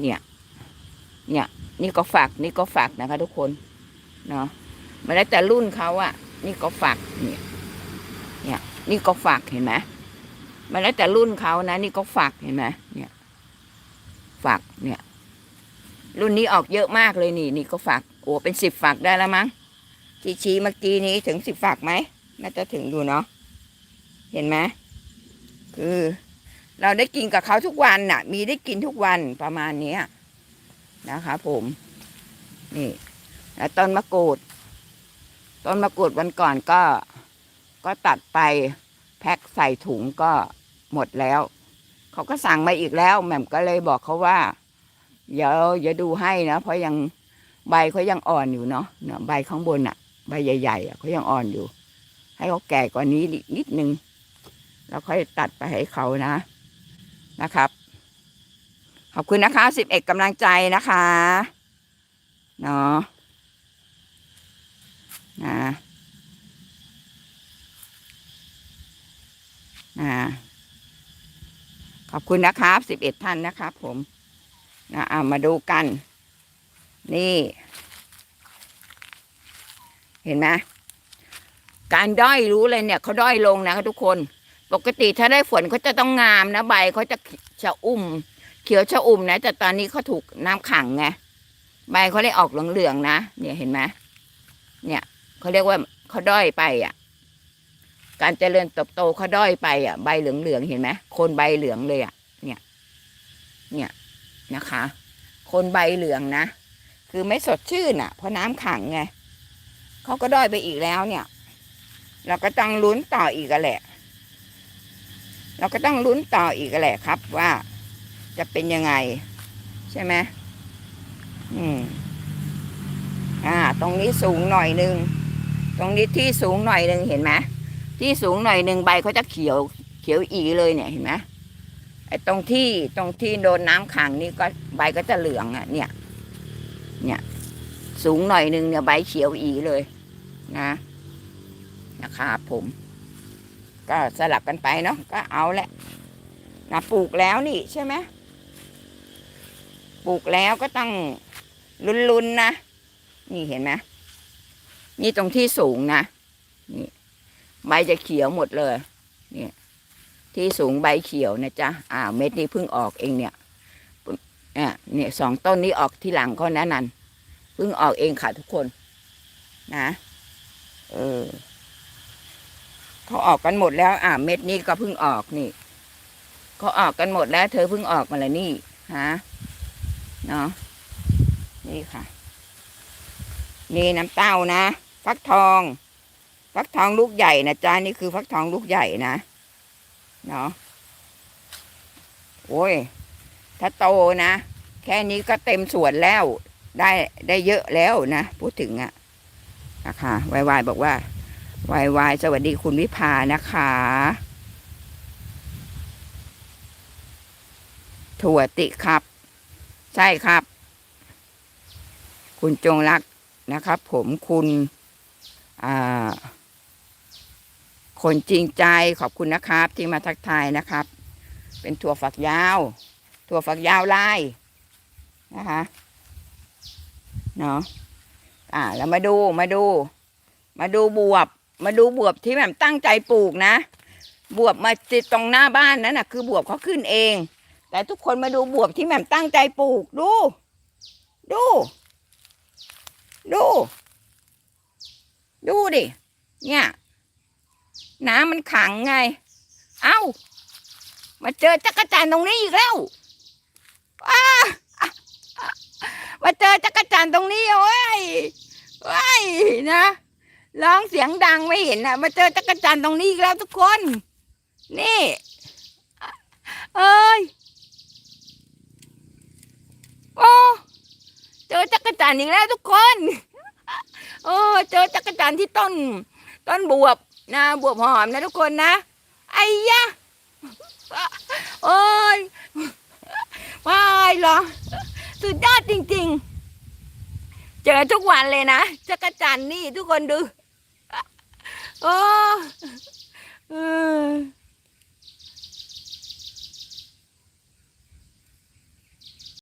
เนี่ย เนี่ย นี่ก็ฝัก นี่ก็ฝักนะคะ ทุกคน เนาะมาแล้วแต่รุ่นเขาอะนี่ก็ฝัก เนี่ย เนี่ย นี่ก็ฝักเห็นไหมมาแล้วแต่รุ่นเขานะ นี่ก็ฝักเห็นไหมเนี่ย ฝัก เนี่ย รุ่นนี้ออกเยอะมากเลยนี่ นี่ก็ฝัก โอ้ เป็นสิบฝักได้แล้วมั้ง ที่ชี้เมื่อกี้นี้ถึงสิบฝักไหม น่าจะถึงอยู่เนาะ เห็นไหมคือ เราได้กินกับเขาทุกวันน่ะ มีได้กินทุกวันประมาณเนี้ยนะคะผมนี่แล้วต้นมะกรูดต้นมะกรูดวันก่อนก็ ก็ตัดไปแพ็คใส่ถุงก็หมดแล้ว เขาก็สั่งมาอีกแล้วแหม่มก็เลยบอกเขาว่าเดี๋ยวอย่าดูให้นะเพราะยังใบเขายังอ่อนอยู่เนาะเนาะใบข้างบนอะใบใหญ่ๆอะเขายังอ่อนอยู่ ให้เขาแก่กว่านี้นิดนึงแล้วค่อยตัดไปให้เขานะ นะครับ ขอบคุณนะคะสิบเอ็ดกำลังใจนะคะเนาะนะนะขอบคุณนะครับสิบเอ็ดท่านนะครับผมนะเอามาดูกัน นี่ เห็นไหมการด้อยรู้เลยเนี่ยเขาด้อยลงนะทุกคน ปกติถ้าได้ฝนเขาจะต้องงามนะใบเขาจะชะอุ่ม เขียวชะอุ่มนะ แต่ตอนนี้เขาถูกน้ำขังไงใบเขาเลยออกเหลืองๆนะเนี่ยเห็นไหมเนี่ยเขาเรียกว่าเขาด้อยไปอะ การเจริญเติบโตเขาด้อยไปอะใบเหลืองๆเห็นไหมโคนใบเหลืองเลยอะ เนี่ย เนี่ยนะคะโคนใบเหลืองนะคือไม่สดชื่นอะ เพราะน้ำขังไงเขาก็ด้อยไปอีกแล้วเนี่ย เราก็ต้องลุ้นต่ออีกแหละ เราก็ต้องลุ้นต่ออีกแหละครับว่าจะเป็นยังไง ใช่ไหมอืมอ่า ตรงนี้สูงหน่อยหนึ่งตรงนี้ที่สูงหน่อยหนึ่งเห็นไหมที่สูงหน่อยหนึ่งใบเขาจะเขียว เขียวอีเลยเนี่ยเห็นไหมไอ้ตรงที่ตรงที่โดนน้ำขังนี่ก็ใบก็จะเหลืองอะ เนี่ย เนี่ย สูงหน่อยหนึ่งเนี่ยใบเขียวอีเลย นะนะครับผม ก็สลับกันไปเนาะก็เอาแหละนะปลูกแล้วนี่ใช่ไหมปลูกแล้วก็ต้องลุนๆนะนี่เห็นไหมนี่ตรงที่สูงนะนี่ใบจะเขียวหมดเลยนี่ที่สูงใบเขียวนะจ๊ะอ่าเม็ดนี้เพิ่งออกเองเนี่ยอะเนี่ยสองต้นนี้ออกที่หลังเขานะนันเพิ่งออกเองค่ะทุกคน นะ เออ เขาออกกันหมดแล้ว อ่าเม็ดนี้ก็เพิ่งออกนี่เขาออกกันหมดแล้ว เธอเพิ่งออกมาแล้วนี่ฮะเนาะนี่ค่ะ นี่น้ำเต้านะฟักทอง ฟักทองลูกใหญ่นะจ๊ะนี่คือฟักทองลูกใหญ่นะเนาะโอ้ย ถ้าโตนะ แค่นี้ก็เต็มสวนแล้ว ได้ได้เยอะแล้วนะ พูดถึงอะนะคะวายวายบอกว่า วายวายสวัสดีคุณวิภานะคะ ถั่วติครับ ใช่ครับ คุณจงรักนะครับ ผมคุณคนจริงใจขอบคุณนะครับ ที่มาทักทายนะครับ เป็นถั่วฝักยาว ถั่วฝักยาวลายนะคะเนาะอ่าแล้วมาดูมาดู มาดูบวบ มาดูบวบที่แบบตั้งใจปลูกนะ บวบมาติดตรงหน้าบ้านนั้นนะคือบวบเขาขึ้นเอง แต่ทุกคนมาดูบวบที่แหม่มตั้งใจปลูกดู ดู ดู ดูดิ เนี่ย น้ำมันขังไง เอ้า มาเจอจักรจันตรงนี้อีกแล้วอ้ามาเจอจักรจันตรงนี้โอ้ยโอ้ยนะ ร้องเสียงดังไม่เห็นนะมาเจอจักรจันทร์ตรงนี้อีกแล้วทุกคน นี่ เอ้ยโอ้เจอจักรจันทร์อีกแล้วทุกคนโอ้เจอจักรจันทร์ที่ต้น ต้นบวบนะบวบหอมนะทุกคนนะไอ้ยะโอ้ยว้ายเหรอสุดยอดจริง ๆ เจอทุกวันเลยนะจักรจันทร์นี่ทุกคนดู โอ้เออ